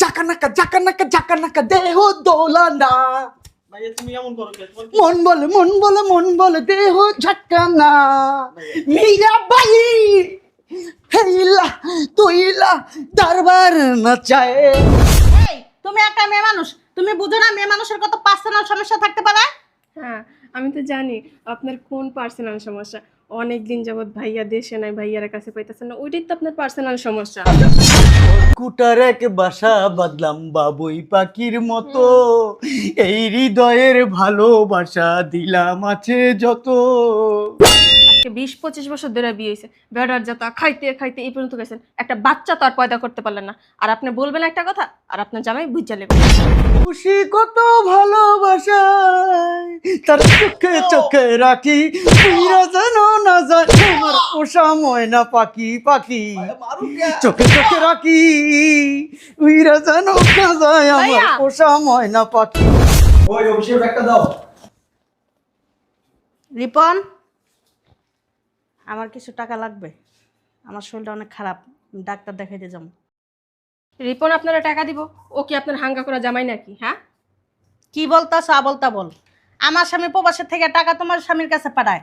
জাকানাকা জাকানাকা জাকানাকা দেহ দোলানা। মন বলে মন বলে মন বলে দেহ ঝটকানা। মীরা বাই হেইলা তুইলা দরবার নচায়। এই তুমি একটা মেয়ে মানুষ। তুমি বুঝো না মেয়ে মানুষের কত পার্সোনাল সমস্যা থাকতে পারে? হ্যাঁ আমি তো জানি আপনার কোন পার্সোনাল সমস্যা। অনেক দিন যাবৎ ভাইয়া দেশে নাই, ভাইয়ার কাছে পাইতেছেন না, ওইটাই তো আপনার পার্সোনাল সমস্যা। কুটার এক বাসা বাদলাম বাবুই পাখির মতো। এই হৃদয়ের ভালোবাসা দিলাম আছে যত। আজকে বিশ পঁচিশ বছর ধরে বিয়ে হয়েছে বেড়ার যাতা খাইতে খাইতে এই পর্যন্ত গেছেন। একটা বাচ্চা তো আর পয়দা করতে পারলেন না। আর আপনি বলবেন একটা কথা আর আপনার জামাই বুঝা খুশি কত ভালোবাসায় তার চোখে চোখে রাখি। যেন না যায় আমার পোষা ময়না পাখি পাখি। চোখে চোখে রাখি। উইরা যেন না যায় আমার। পোষা ময়না পাখি। ওই অভিষেক একটা দাও। রিপন? আমার কিছু টাকা লাগবে? আমার শরীরটা অনেক খারাপ। ডাক্তার দেখাইতে যাব রিপন আপনারা টাকা দিব। ও কি আপনার হাঙ্গা করা জামাই নাকি হ্যাঁ? কি বলতা সা বলতা বল। আমার স্বামী প্রবাসের থেকে টাকা তোমার স্বামীর কাছে পাঠায়।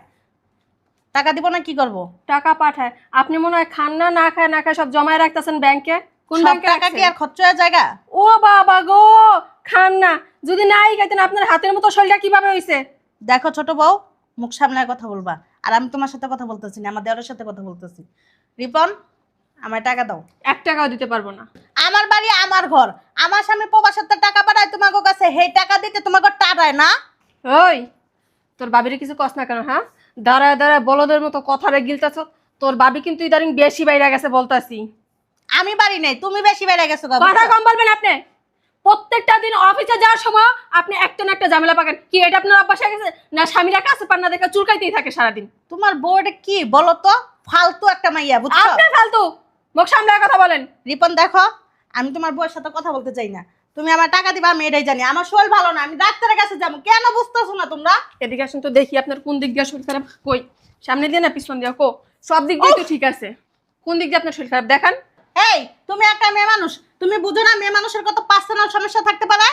টাকা দিব না কি করব? টাকা পাঠায়। আপনি মনে হয় খান না না খায় না খায় সব জমায় রাখতেছেন ব্যাংকে? কোন ব্যাংকে টাকা কি? আর খরচ হয়ে জায়গা ও বাবা গো খান না। যদি নাই খাইতেন আপনার হাতের মতো শরীরটা কীভাবে হইছে? দেখো ছোট বউ মুখ সামনে কথা বলবা। আর আমি তোমার সাথে কথা বলতেছি না আমার দেওয়ারের সাথে কথা বলতেছি। রিপন আমার টাকা দাও। এক টাকাও দিতে পারব না। আমার বাড়ি আমার ঘর। আমার স্বামী প্রবাসের টাকা পাঠায় তোমাকে কাছে সেই টাকা দিতে তোমাকে টাকায় না? ওই তোর বাবির কিছু কস না কেন হ্যাঁ? দাঁড়ায় দাঁড়ায় বলদের মতো কথারে গিলতেছ। তোর বাবি কিন্তু ইদারিং বেশি বাইরে গেছে বলতাছি। আমি বাড়ি নেই তুমি বেশি বেড়ে গেছো। কথা কম বলবেন আপনি। প্রত্যেকটা দিন অফিসে যাওয়ার সময় আপনি একটা না একটা ঝামেলা পাকেন। কি এটা আপনার অভ্যাস হয়ে গেছে? না স্বামীরা কাছে পান না দেখে চুলকাইতেই থাকে সারাদিন। তোমার বউটা কি বলো তো ফালতু একটা মাইয়া বুঝছ? আপনি ফালতু। মুখ সামলায় কথা বলেন। রিপন দেখো আমি তোমার বউয়ের সাথে কথা বলতে চাই না। তুমি আমার টাকা দিবা আমি এটাই জানি। আমার শরীর ভালো না আমি ডাক্তারের কাছে যাব। কেন বুঝতেছো না তোমরা? এদিকে আসুন তো দেখি আপনার কোন দিক দিয়ে শরীর খারাপ। কই? সামনে দিয়ে না পিছন দিয়ে? কো? সব দিক দিয়ে তো ঠিক আছে। কোন দিক দিয়ে আপনার শরীর খারাপ? দেখান। এই তুমি একটা মেয়ে মানুষ। তুমি বুঝো না মেয়ে মানুষের কত পার্সোনাল সমস্যা থাকতে পারে?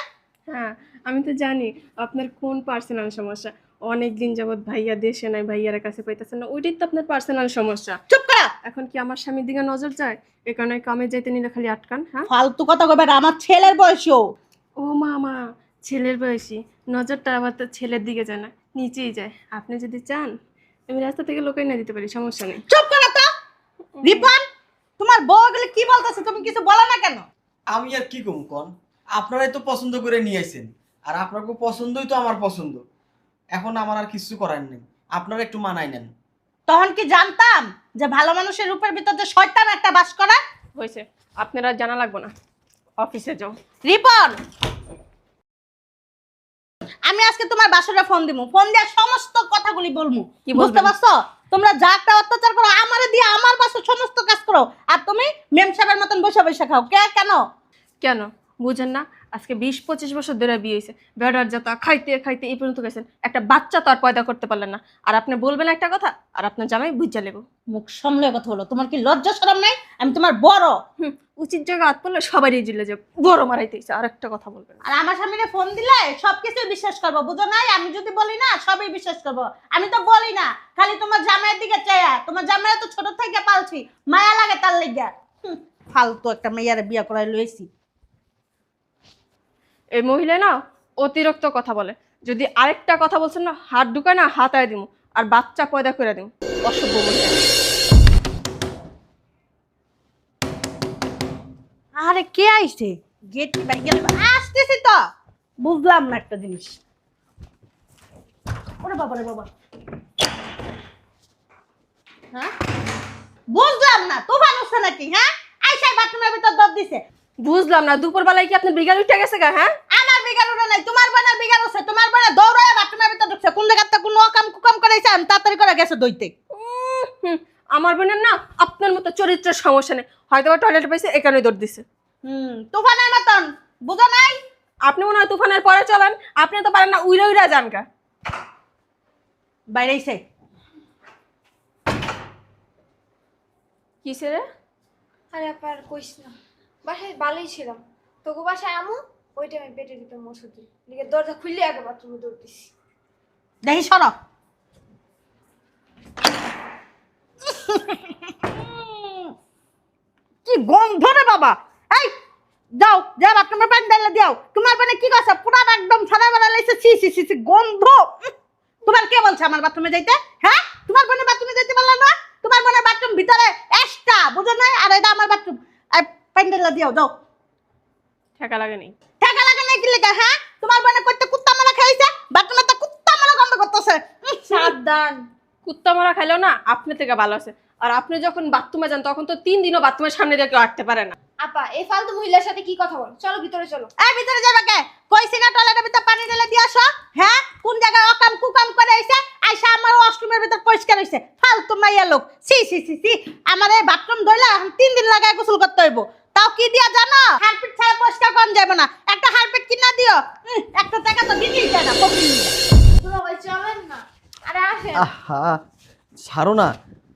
হ্যাঁ আমি তো জানি আপনার কোন পার্সোনাল সমস্যা? অনেক দিন যাবৎ ভাইয়া দেশে নাই ভাইয়ার কাছে পাইতেছেন না ওইটাই তো আপনার পার্সোনাল সমস্যা। চুপ করা! এখন কি আমার স্বামীর দিকে নজর যায়? এ কারণে কামে যাইতে নিলে খালি আটকান হ্যাঁ? ফালতু কথা কবে আমার ছেলের বয়সীও। ও মামা ছেলের বয়সী। নজরটা আবার তো ছেলের দিকে যায় না নিচেই যায়। আপনি যদি চান আমি রাস্তা থেকে লোকাই না দিতে পারি সমস্যা নেই। চুপ করো তো! রিপন! তোমার বউ গেলে কি বলতেছে? তুমি কিছু বলো না কেন? আমি আর কি কম কন? আপনারাই তো পছন্দ করে নিয়ে আইছেন। আর আপনাকে পছন্দই তো আমার পছন্দ। এখন আমার আর কিছু করার নেই। আপনারা একটু মানাই নেন। তখন কি জানতাম যে ভালো মানুষের রূপের ভিতর যে শয়তান একটা বাস করে? হয়েছে। আপনারা জানা লাগবো না। অফিসে যাও। রিপন! আমি আজকে তোমার বাসরে ফোন দিমু। ফোন দিয়ে সমস্ত কথাগুলি বলমু। কি বুঝতে পারছ? তোমরা যা একটা অত্যাচার করো, আমারে দিয়ে আমার বাসে সমস্ত কাজ করো। আর তুমি মেম সাহেবের মতন বসে বসে খাও। কে, কেন? কেন? বুঝেন না। আজকে বিশ পঁচিশ বছর ধরে বিয়ে হয়েছে। বেড়ার যাতা খাইতে খাইতে এই পর্যন্ত গেছেন। একটা বাচ্চা তো আর পয়দা করতে পারলেন না। আর আপনি বলবেন একটা কথা আর আপনার জামাই বুঝা লেবো মুখ সামলে কথা বলো। তোমার কি লজ্জা শরম নাই? আমি তোমার বড়। হুম উচিত জায়গা হাত পড়লে সবারই জিলে যে বড় মারাইতে ইচ্ছে আর একটা কথা বলবেন। আর আমার স্বামীরে ফোন দিলে সবকিছু বিশ্বাস করব বুঝো নাই? আমি যদি বলি না সবই বিশ্বাস করব। আমি তো বলি না খালি তোমার জামাইয়ের দিকে চাইয়া তোমার জামাইয়া তো ছোট থেকে পালছি মায়া লাগে তার লেগা। ফালতু একটা মেয়ারে বিয়া করাই লইছি। এই মহিলা না অতিরিক্ত কথা বলে। যদি আরেকটা কথা বলছেন না, হাত ঢুকায় না হাতায় দিমু, আর বাচ্চা পয়দা করে দিম। অসভ্য মহিলা। আরে কে আইছে? গেট গেলে? আসতেছি তো। বুঝলাম না একটা জিনিস। ওরে বাবা রে বাবা। হ্যাঁ? বুঝলাম না, তুফান উঠছে নাকি? হ্যাঁ? আইসাই বাথরুমের ভিতর দর দিছে। বুঝলাম না দুপুর বেলায় কি আপনার বিঘা উঠে গেছে গা হ্যাঁ? আমার বিগার উঠে নাই তোমার বোনের বিগার উঠছে তোমার বোনে দৌড়ায় বাথরুমের ভিতর ঢুকছে কোন জায়গাতে কোনো অকাম কুকাম করেছে আমি তাড়াতাড়ি করে গেছে দইতে। আমার বোনের না আপনার মতো চরিত্রের সমস্যা নেই হয়তো বা টয়লেট পাইছে এখানে দৌড় দিছে। হুম তুফানের মতন বুঝো নাই? আপনি মনে হয় তুফানের পরে চলেন আপনি তো পারেন না উইরা উইরা যান গা। বাইরে আইছে কিসে রে আরে আপার কইস না। বাসায় ভালোই ছিলাম। তোকে বাসায় আমু, ওই টাইমে পেটে দিতাম ওষুধ লিখে দরজা খুললে আগে বাথরুমে দৌড় দিছি দেখি, সর। কি গন্ধ রে বাবা। এই, যাও, যা বাথরুমে পানি ঢালে দাও তোমার পানি কি করছে পুরা একদম ছড়া বেড়া লাইছে সি সি সি গন্ধ। তোমার কে বলছে আমার বাথরুমে যাইতে? হ্যাঁ? তোমার বোনের বাথরুমে যাইতে পারলা না? তোমার বোনের বাথরুম ভিতরে এক্সট্রা বুঝো না আর এটা আমার বাথরুম পানি ঢালে দিও যাও। ঠেকা লাগে নেই টাকা লাগে নাকি লেগে হ্যাঁ তোমার বোনে করতে কুত্তা মারা খাইছে বাথরুমে তো কুত্তা মারা গন্ধ করতেছে। সাবধান। কুত্তা মারা খাইলেও না আপনি থেকে ভালো আছে। আর আপনি যখন বাথরুমে যান তখন তো তিন দিনও বাথরুমের সামনে দিয়ে কেউ আটতে পারে না। আপা এই ফালতু মহিলার সাথে কি কথা বল? চলো ভিতরে চলো। এই ভিতরে যাবে কে? কইছি না টয়লেটের ভিতর পানি ঢেলে দিয়ে আসো হ্যাঁ? কোন জায়গায় অকাম কুকাম করে আইছে? আইসা আমার ওয়াশরুমের ভিতর পরিষ্কার হইছে। ফালতু মাইয়া লোক। সি সি সি সি আমার এই বাথরুম ধইলা তিন দিন লাগায় গোসল করতে হইব। তাও কি দিয়া জানো? হারপিট ছাড়া পরিষ্কার কম যাবে না। একটা হারপিট কিনা দিও। একটা টাকা তো দিতেই চায় না ভাই চলেন না। আরে আসেন। আহা ছাড়ো না।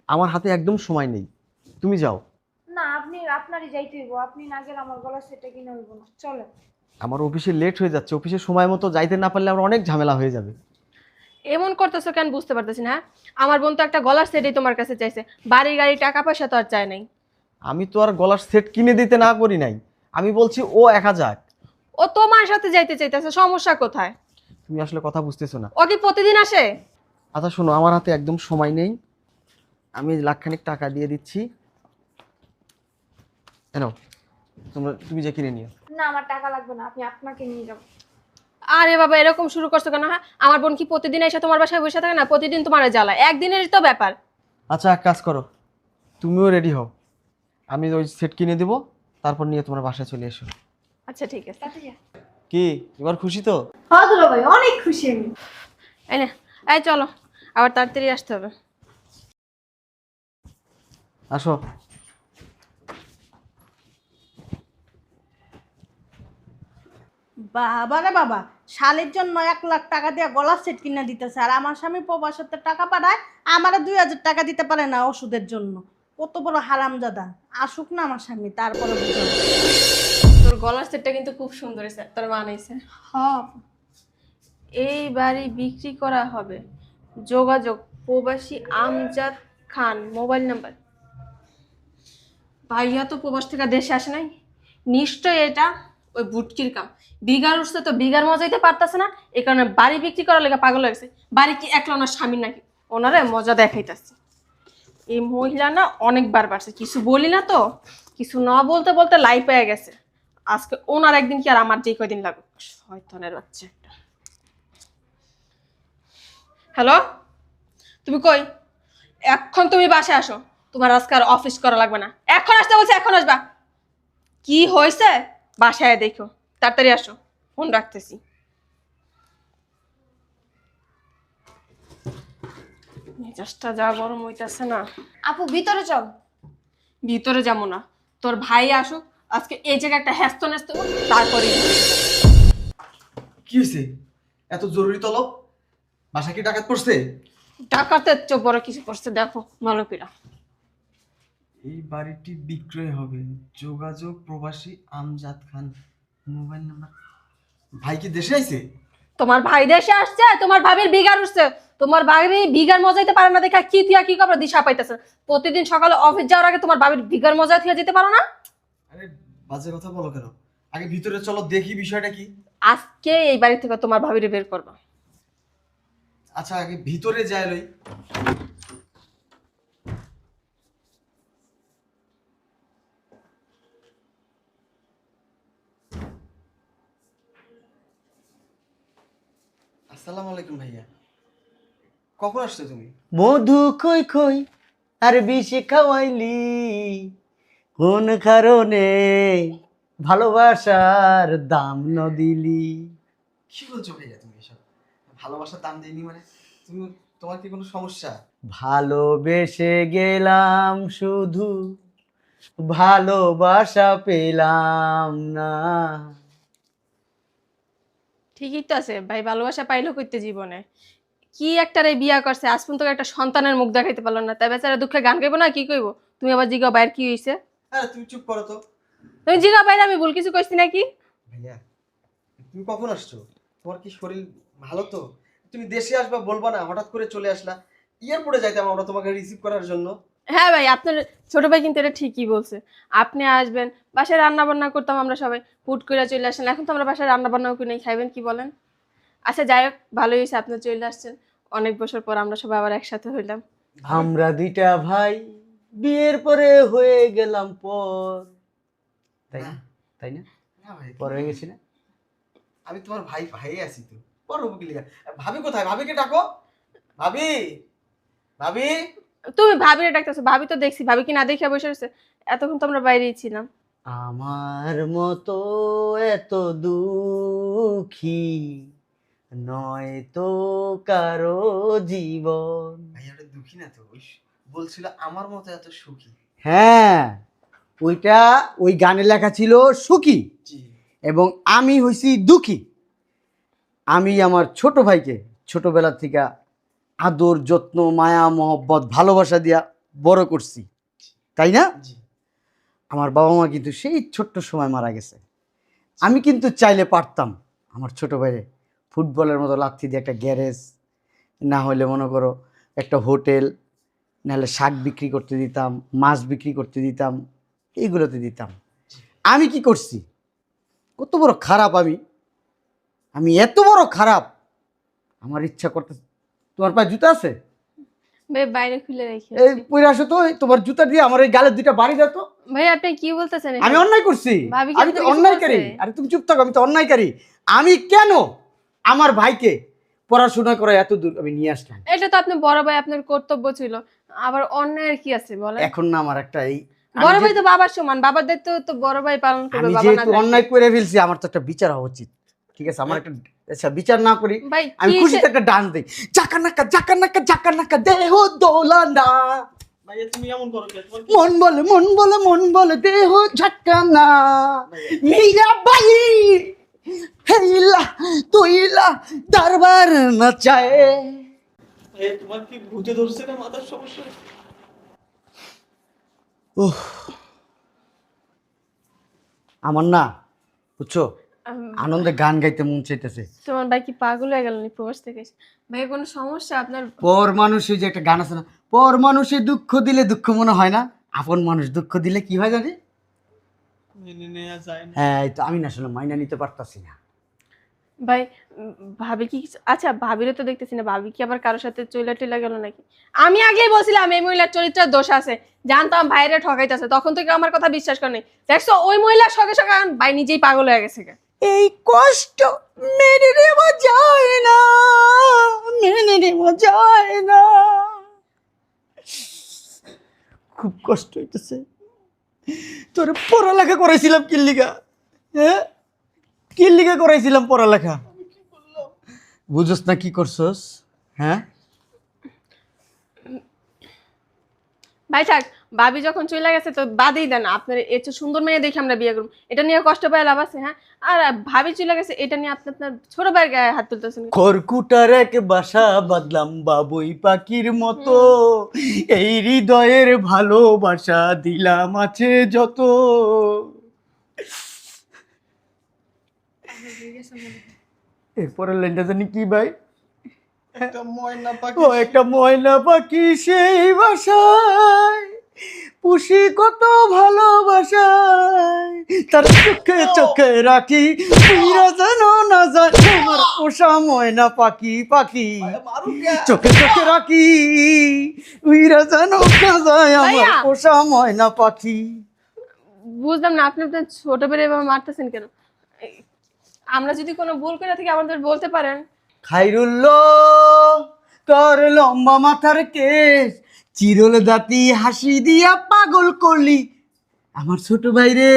আমার হাতে একদম সময় নেই। তুমি যাও। না আপনি আপনারই যাইতে হইব। আপনি না গেলে আমার গলা সেটা কিনে হইব না। চলেন। আমার অফিসে লেট হয়ে যাচ্ছে। অফিসে সময় মতো যাইতে না পারলে আমার অনেক ঝামেলা হয়ে যাবে। এমন করতেছো কেন বুঝতে পারতেছি না হ্যাঁ? আমার বোন তো একটা গলার সেটই তোমার কাছে চাইছে। বাড়ি গাড়ি টাকা পয়সা তো আর চায় নাই। আমি তো আর গলার সেট কিনে দিতে না করি নাই। আমি বলছি ও একা যাক ও তোমার সাথে যাইতে চাইতেছে সমস্যা কোথায়? তুমি আসলে কথা বুঝতেছো না। ও কি প্রতিদিন আসে? আচ্ছা শোনো আমার হাতে একদম সময় নেই। আমি লাখখানিক টাকা দিয়ে দিচ্ছি। এনো তোমরা তুমি যে কিনে নিও। না আমার টাকা লাগবে না আপনি আপনাকে নিয়ে যাব আরে বাবা এরকম শুরু করছ কেন হ্যাঁ? আমার বোন কি প্রতিদিন এসে তোমার বাসায় বসে থাকে না? প্রতিদিন তোমার জ্বালা একদিনের তো ব্যাপার। আচ্ছা এক কাজ করো তুমিও রেডি হও। আমি ওই সেট কিনে দেবো তারপর নিয়ে তোমার বাসায় চলে এসো। আচ্ছা ঠিক আছে। কি এবার খুশি তো? হ্যাঁ দুলা ভাই অনেক খুশি আমি। এই না এই চলো আবার তাড়াতাড়ি আসতে হবে। আসো। বাবা রে বাবা শালের জন্য এক লাখ টাকা দিয়ে গলার সেট কিনে দিতেছে আর আমার স্বামী প্রবাসতে টাকা পাঠায় আমারে দুই হাজার টাকা দিতে পারে না ওষুধের জন্য। কত বড় হারামজাদা। আসুক না আমার স্বামী তারপরে বুঝাবো তোর গলার সেটটা কিন্তু খুব সুন্দর হয়েছে তোর বানাইছে। হ্যাঁ। এই বাড়ি বিক্রি করা হবে। যোগাযোগ প্রবাসী আমজাদ খান মোবাইল নাম্বার। ভাইয়া তো প্রবাস থেকে দেশে আসে নাই। নিশ্চয় এটা ওই বুটকির কাম। বিঘার উঠছে তো বিঘার মজাইতে পারতেছে না এই কারণে বাড়ি বিক্রি করার লেগে পাগল হয়ে গেছে। বাড়ি কি একলা ওনার স্বামীর নাকি? ওনারে মজা দেখাইতেছে। এই মহিলা না অনেকবার বাড়ছে। কিছু বলি না তো, কিছু না বলতে বলতে লাই পেয়ে গেছে। আজকে ওনার একদিন কি আর আমার যে কয়দিন লাগুক শয়তানের বাচ্চা একটা। হ্যালো? তুমি কই? এখন তুমি বাসায় আসো। তোমার আজকে আর অফিস করা লাগবে না। এখন আসতে বলছে, এখন আসবা। কি হয়েছে? বাসায় দেখো। তাড়াতাড়ি আসো। ফোন রাখতেছি। মেজাজটা যা গরম হইতেছে না। আপু ভিতরে চল ভিতরে যাব না। তোর ভাই আসুক আজকে এই জায়গায় একটা হ্যাস্ত ন্যাস্ত তারপরে কি হয়েছে এত জরুরি তলব? বাসা কি ডাকাত পড়ছে? ডাকাতের চোখ বড় কিছু করছে দেখো ভালো এই বাড়িটি বিক্রয় হবে। যোগাযোগ প্রবাসী আমজাদ খান। মোবাইল নাম্বার ভাই কি দেশে আইছে? তোমার ভাই দেশে আসছে তোমার ভাবির বিঘার উঠছে। তোমার ভাবি বিঘার মজাইতে পারে না দেখা কি তুই কি করব দিশা পাইতেছে। প্রতিদিন সকালে অফিস যাওয়ার আগে তোমার ভাবির বিঘার মজা থিয়া যেতে পারো না? আরে বাজে কথা বলো কেন? আগে ভিতরে চলো দেখি বিষয়টা কি। আজকে এই বাড়ি থেকে তোমার ভাবিরে বের করবা। আচ্ছা আগে ভিতরে যাই লই। আসসালামু আলাইকুম ভাইয়া। কখন আসছো তুমি? মধু কই কই আর বিষ খাওয়াইলি। কোন কারণে ভালোবাসার দাম ন দিলি? কি বলছো ভাইয়া তুমি এসব? ভালোবাসার দাম দিইনি মানে? তুমি তোমার কি কোনো সমস্যা? ভালোবেসে গেলাম শুধু ভালোবাসা পেলাম না। ঠিকই তো আছে ভাই ভালোবাসা পাইলো করতে জীবনে। কি একটা রে বিয়া করছে আজ পর্যন্ত একটা সন্তানের মুখ দেখাইতে পারল না। তাই বেচারা দুঃখে গান গাইবো না কি কইবো? তুমি আবার জিগা বাইর কি হইছে? হ্যাঁ তুমি চুপ করো তো। তুমি জিগা বাইরে আমি ভুল কিছু কইছি নাকি? ভাইয়া তুমি কখন আসছো? তোমার কি শরীর ভালো তো? তুমি দেশে আসবা বলবা না হঠাৎ করে চলে আসলা। এয়ারপোর্টে যাইতাম আমরা তোমাকে রিসিভ করার জন্য। হ্যাঁ ভাই আপনার ছোট ভাই কিন্তু এটা ঠিকই বলছে। আপনি আসবেন বাসায় রান্না বান্না করতাম আমরা সবাই। হুট করে চলে আসেন। এখন তো আমরা বাসায় রান্না বান্নাও করে নেই খাইবেন কি বলেন? আচ্ছা যাই হোক ভালোই হয়েছে আপনি চলে আসছেন। অনেক বছর পর আমরা সবাই আবার একসাথে হইলাম। আমরা দুইটা ভাই বিয়ের পরে হয়ে গেলাম পর। তাই না? তাই না? না ভাই পর হয়ে গেছি না? আমি তোমার ভাই ভাই আছি তো। বুকিলিয়া ভাবি কোথায়? ভাবিকে ডাকো। ভাবি ভাবি। তুমি ভাবিরে ডাকতেছো ভাবি তো দেখছি ভাবি কি না দেখে বসে রয়েছে? এতক্ষণ তো আমরা বাইরেই ছিলাম। আমার মতো এত দুঃখী নয় তো কারও জীবন। ওটা দুঃখী না তো? ওই বলছিল আমার মতো এত সুখী। হ্যাঁ ওইটা ওই গানে লেখা ছিল সুখী জি। এবং আমি হইছি দুঃখী। আমি আমার ছোট ভাইকে ছোটবেলা থেকে আদর যত্ন মায়া মহব্বত ভালোবাসা দিয়া বড় করছি। তাই না? আমার বাবা মা কিন্তু সেই ছোট্ট সময় মারা গেছে। আমি কিন্তু চাইলে পারতাম। আমার ছোট ভাইরে ফুটবলের মতো লাথি দিয়ে একটা গ্যারেজ না হলে মনে করো একটা হোটেল নাহলে শাক বিক্রি করতে দিতাম মাছ বিক্রি করতে দিতাম এইগুলোতে দিতাম। আমি কি করছি? কত বড় খারাপ আমি। আমি এত বড় খারাপ। আমার ইচ্ছা করতে তোমার পায়ে জুতা আছে? ভাই বাইরে খুলে রেখে এই পরে আসো তো তোমার জুতা দিয়ে আমার এই গালের দুইটা বাড়ি দাও তো। ভাই আপনি কি বলতেছেন আমি অন্যায় করছি। আমি তো অন্যায়কারী? আরে তুমি চুপ থাকো আমি তো অন্যায়কারী। আমি কেন আমার ভাইকে পড়াশোনা করে এত দূর আমি নিয়ে আসলাম? এটা তো আপনি বড় ভাই আপনার কর্তব্য ছিল। আবার অন্যায়ের কি আছে বলেন? এখন না আমার একটা এই বড় ভাই তো বাবার সমান বাবার দায়িত্ব তো বড় ভাই পালন করবে বাবা না অন্যায় করে ফেলছি আমার তো একটা বিচার হওয়া উচিত। ঠিক আছে আমার একটা আচ্ছা বিচার না করি ভাই আমি খুশিতে একটা ডান্স দিই। জাকা নাকা জাকা নাকা জাকা নাকা দেহ দোলানা ভাইয়া তুমি এমন করো কেন? তোমার কি- মন বলে মন বলে মন বলে দেহ ঝটকানা মীরা বাই হেইলা তুইলা দরবার নচায়। ভাইয়া, তোমার কি ভূতে ধরছে না মাথার সমস্যা? উহ আমার না বুঝছ আনন্দে গান গাইতে মন চাইতেছে। তোমার ভাই কি পাগল হয়ে গেল নি প্রবাস থেকে ভাই কোনো সমস্যা? আপনার পর মানুষে যে একটা গান আছে না পর মানুষে দুঃখ দিলে দুঃখ মনে হয় না? আপন মানুষ দুঃখ দিলে কি হয় জানি? নেওয়া যায় না। হ্যাঁ এই তো আমি না আসলে মাইনা নিতে পারতাছি না। ভাই, ভাবি কি আচ্ছা ভাবিরে তো দেখতেছি না, ভাবি কি আবার কারোর সাথে চইলা টেলা গেল নাকি? আমি আগেই বলছিলাম, এই মহিলার চরিত্রের দোষ আছে। জানতাম ভাইরে ঠকাইতেছে, তখন থেকে আমার কথা বিশ্বাস করেনি দেখছ, ওই মহিলার সঙ্গে সঙ্গে ভাই নিজেই পাগল হয়ে গেছে। এই কষ্ট মেনে নেওয়া যায় না, মেনে নেওয়া যায় না। খুব কষ্ট হইতেছে। তোর পড়ালেখা করেছিলাম কিল্লিগা হ্যাঁ? কিল্লিগা করাইছিলাম পড়ালেখা? বুঝোস না কি করছস? হ্যাঁ? ভাই থাক ভাবি যখন চলে গেছে তো বাদেই দেন আপনার এর চেয়ে সুন্দর মেয়ে দেখে আমরা বিয়ে করব। এটা নিয়ে কষ্ট পায় লাভ আছে হ্যাঁ? আর ভাবি চলে গেছে এটা নিয়ে আপনি আপনার ছোট ভাইয়ের গায়ে হাত তুলতেছেন? খড়কুটার এক বাসা বাদলাম বাবুই পাখির মতো। এই হৃদয়ের ভালোবাসা দিলাম আছে যত। এরপরের লাইনটা জানি কি ভাই? একটা ময়না পাখি। ও একটা ময়না পাখি সেই বাসায়। পুষি কত ভালোবাসায়। তার চোখে চোখে রাখি। পুরা যেন না যায়। আমার পোষা ময়না পাখি পাখি। চোখে চোখে রাখি। উইরা যেন না যায় আমার পোষা ময়না পাখি। বুঝলাম না আপনি আপনার ছোট বেড়ে মারতেছেন কেন? আমরা যদি কোনো ভুল করে থাকি আমাদের বলতে পারেন। খাইরুল্ল তোর লম্বা মাথার কেস চিরল দাঁতি হাসি দিয়া পাগল করলি। আমার ছোট ভাই রে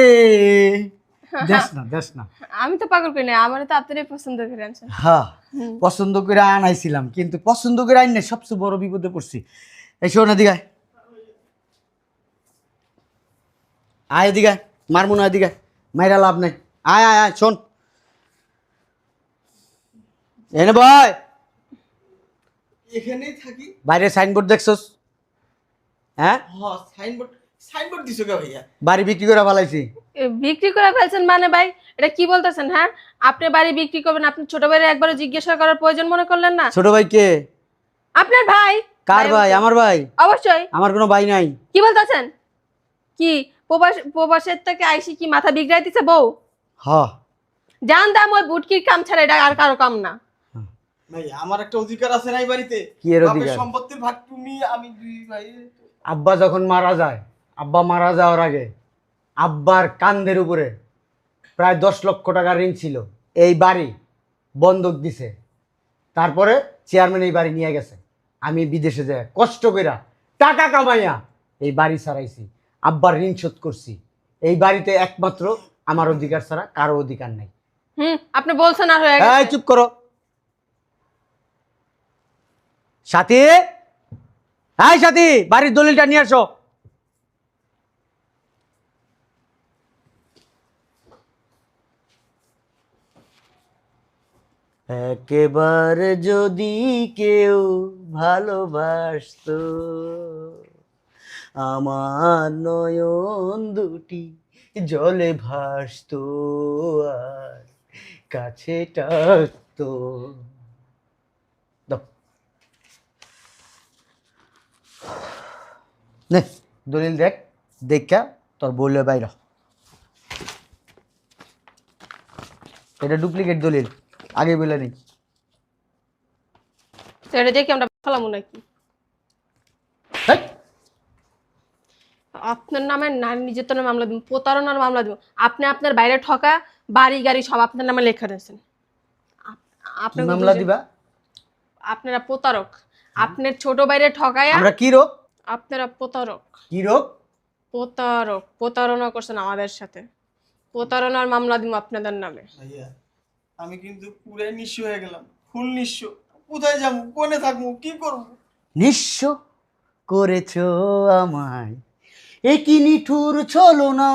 দেখ না দেখ না। আমি তো পাগল করি না আমার তো আপনারই পছন্দ করে আনছেন। হ্যাঁ পছন্দ করে আনাইছিলাম কিন্তু পছন্দ করে আইন না সবচেয়ে বড় বিপদে পড়ছি। এই শোন এদিকে আয়। এদিকে মারমু না এদিকে মাইরা লাভ নাই। আয় আয় আয় শোন। এনে ভাই। এখানেই থাকি। বাইরে সাইনবোর্ড দেখছস? হ্যাঁ? হ সাইনবোর্ড সাইনবোর্ড দিছো কে ভাইয়া? বাড়ি বিক্রি করে ফেলাইছি। বিক্রি করে ফেলছেন মানে ভাই? এটা কি বলতেছেন হ্যাঁ? আপনি বাড়ি বিক্রি করবেন আপনি ছোট ভাইয়ের একবারও জিজ্ঞাসা করার প্রয়োজন মনে করলেন না? ছোট ভাই কে? আপনার ভাই? কার ভাই আমার ভাই? অবশ্যই। আমার কোনো ভাই নাই। কি বলতেছেন? কি? প্রবাস প্রবাসের থেকে আইসি কি মাথা বিগড়াই দিছে বউ? হ জান দাম ওই বুটকির কাম ছাড়া এটা আর কারও কাম না। ভাই আমার একটা অধিকার আছে নাই বাড়িতে? কি এর অধিকার? সম্পত্তির ভাগ তুমি আমি দুই ভাই। আব্বা যখন মারা যায় আব্বা মারা যাওয়ার আগে আব্বার কান্দের উপরে প্রায় দশ লক্ষ টাকা ঋণ ছিল। এই বাড়ি বন্ধক দিছে। তারপরে চেয়ারম্যান এই বাড়ি নিয়ে গেছে। আমি বিদেশে যাই কষ্ট কইরা টাকা কামাইয়া এই বাড়ি ছাড়াইছি আব্বার ঋণ শোধ করছি। এই বাড়িতে একমাত্র আমার অধিকার ছাড়া কারও অধিকার নেই। হুম আপনি বলছেন আর হয়ে এই চুপ করো। সাথী? হ্যাঁ সাথী, বাড়ির দলিলটা নিয়ে আসো। একেবারে যদি কেউ ভালোবাসতো, আমার নয়ন দুটি জলে ভাসতো আর কাছে টাকতো দাও নে দলিল দেখ দেখা তোর বললে বাইর এটা ডুপ্লিকেট দলিল আগে বলে নেই এটা দেখি আমরা ফেলামু নাকি? আপনার নামে নারী নির্যাতনের মামলা দিব প্রতারণার মামলা দিব। আপনি আপনার বাইরে ঠকা বাড়ি গাড়ি সব আপনার নামে লেখা আপনাকে মামলা দিবা? আপনারা প্রতারক। আপনার ছোট বাইরে ঠকায় আমরা কি রোগ? আপনারা প্রতারক। কি রোগ? প্রতারক। প্রতারণা করছেন আমাদের সাথে। প্রতারণার মামলা দিব আপনাদের নামে। ভাইয়া আমি কিন্তু পুরাই নিঃস্ব হয়ে গেলাম। ফুল নিঃস্ব। কোথায় যাব? কোনে থাকব? কি করব? নিঃস্ব করেছ আমায়। একই নিঠুর চলো না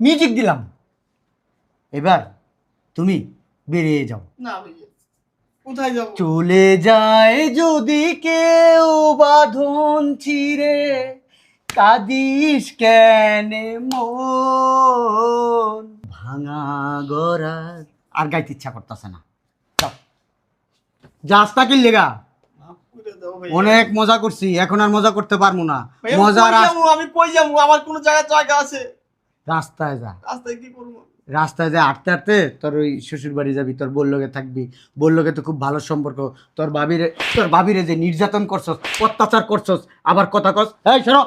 মিউজিক দিলাম। এবার তুমি বেরিয়ে যাও। না ভাইয়া। কোথায় যাব? চলে যায় যদি কেউ বাঁধন ছিঁড়ে। কাদিস কেন মন? ভাঙা গড়ার আর গাইতে ইচ্ছা করতেছে না। যাও। যাস তা কি লেগা। অনেক মজা করছি এখন আর মজা করতে পারব না। মজা আমি কই যাব? আমার কোনো জায়গায় জায়গা আছে। রাস্তায় যা। রাস্তায় কি করব? রাস্তায় যা হাঁটতে হাঁটতে তোর ওই শ্বশুর বাড়ি যাবি তোর বললোকে থাকবি। বললোকে তো খুব ভালো সম্পর্ক। তোর ভাবিরে তোর ভাবিরে যে নির্যাতন করছস অত্যাচার করছস আবার কথা কস এই শোনো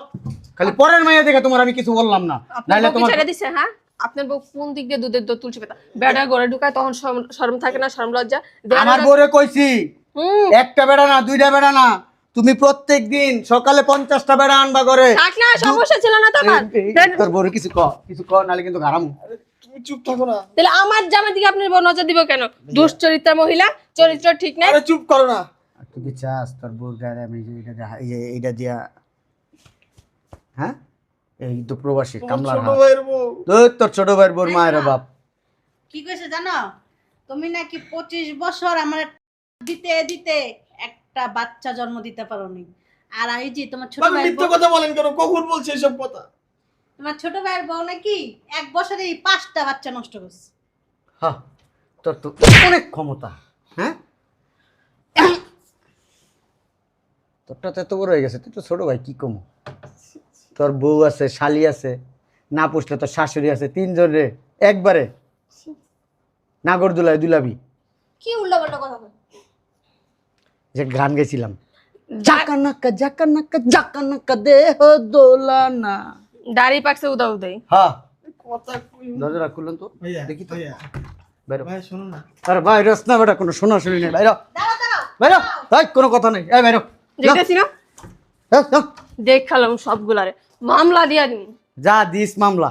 খালি পরের মেয়ে দেখে তোমার আমি কিছু বললাম না। নাইলে তোমার ছেড়ে দিছে হ্যাঁ? আপনার বউ কোন দিক দিয়ে দুধের দোধ তুলছে পেতা বেড়া ঘরে ঢুকায় তখন শরম- থাকে না শরম লজ্জা। আমার বউরে কইছি একটা বেড়া না দুইটা বেড়া না। তুমি প্রত্যেক দিন সকালে পঞ্চাশটা বেড়া আনবা করে সমস্যা ছিল না তো আমার। এই- এই- তোর বউরে কিছু ক কিছু ক নাহলে কিন্তু গারামু তুমি চুপ থাকো না। তাহলে আমার জামার দিকে আপনার বউ নজর দিব কেন? দুশ্চরিত্রা মহিলা চরিত্র ঠিক নেই। আরে চুপ করো না। তুই কি চাস? তোর বউর গায়ে আমি যে এটা দিয়া- এইটা দিয়া হ্যাঁ? এই তো প্রবাসী ছোট ভাইয়ের বউ। তোর ছোট ভাইয়ের বোর মায়ের বাপ। কি কইছে জানো? তুমি নাকি পঁচিশ বছর আমার দিতে দিতে একটা বাচ্চা জন্ম দিতে পারোনি। আর এই যে তোমার ছোট ভাইয়ের কথা বলেন কেন? কখন বলছে এসব কথা? তোমার ছোট ভাইয়ের বউ নাকি এক বছরেই পাঁচটা বাচ্চা নষ্ট করছে। হ্যাঁ তোর তো অনেক ক্ষমতা। হ্যাঁ? তোরটা তো এত বড় হয়ে গেছে তুই তো ছোট ভাই কি কমো? তোর বউ আছে শালি আছে না পুষলে তোর শাশুড়ি আছে তিনজন রে একবারে। নাগর দুলাই দুলাবি। কি উল্টাপাল্টা কথা বল। যে গান গেছিলাম। জাকানাকা জাকানাকা জাকানাকা দেহ দোলানা। দাড়ি পাকছে উদা উদাই হ্যাঁ। কথা কই? দরজা খুললেন তো। দেখি তো। বাইরে। ভাই শোনো না। আরে ভাই রস না বেটা কোনো শোনা শুনি নেই। বাইরে। তাই বাইরো। এই কোনো কথা নাই। এই বাইরে। যেতেছি না। দেখালাম সবগুলারে। মামলা দিয়া দিন। যা দিস মামলা।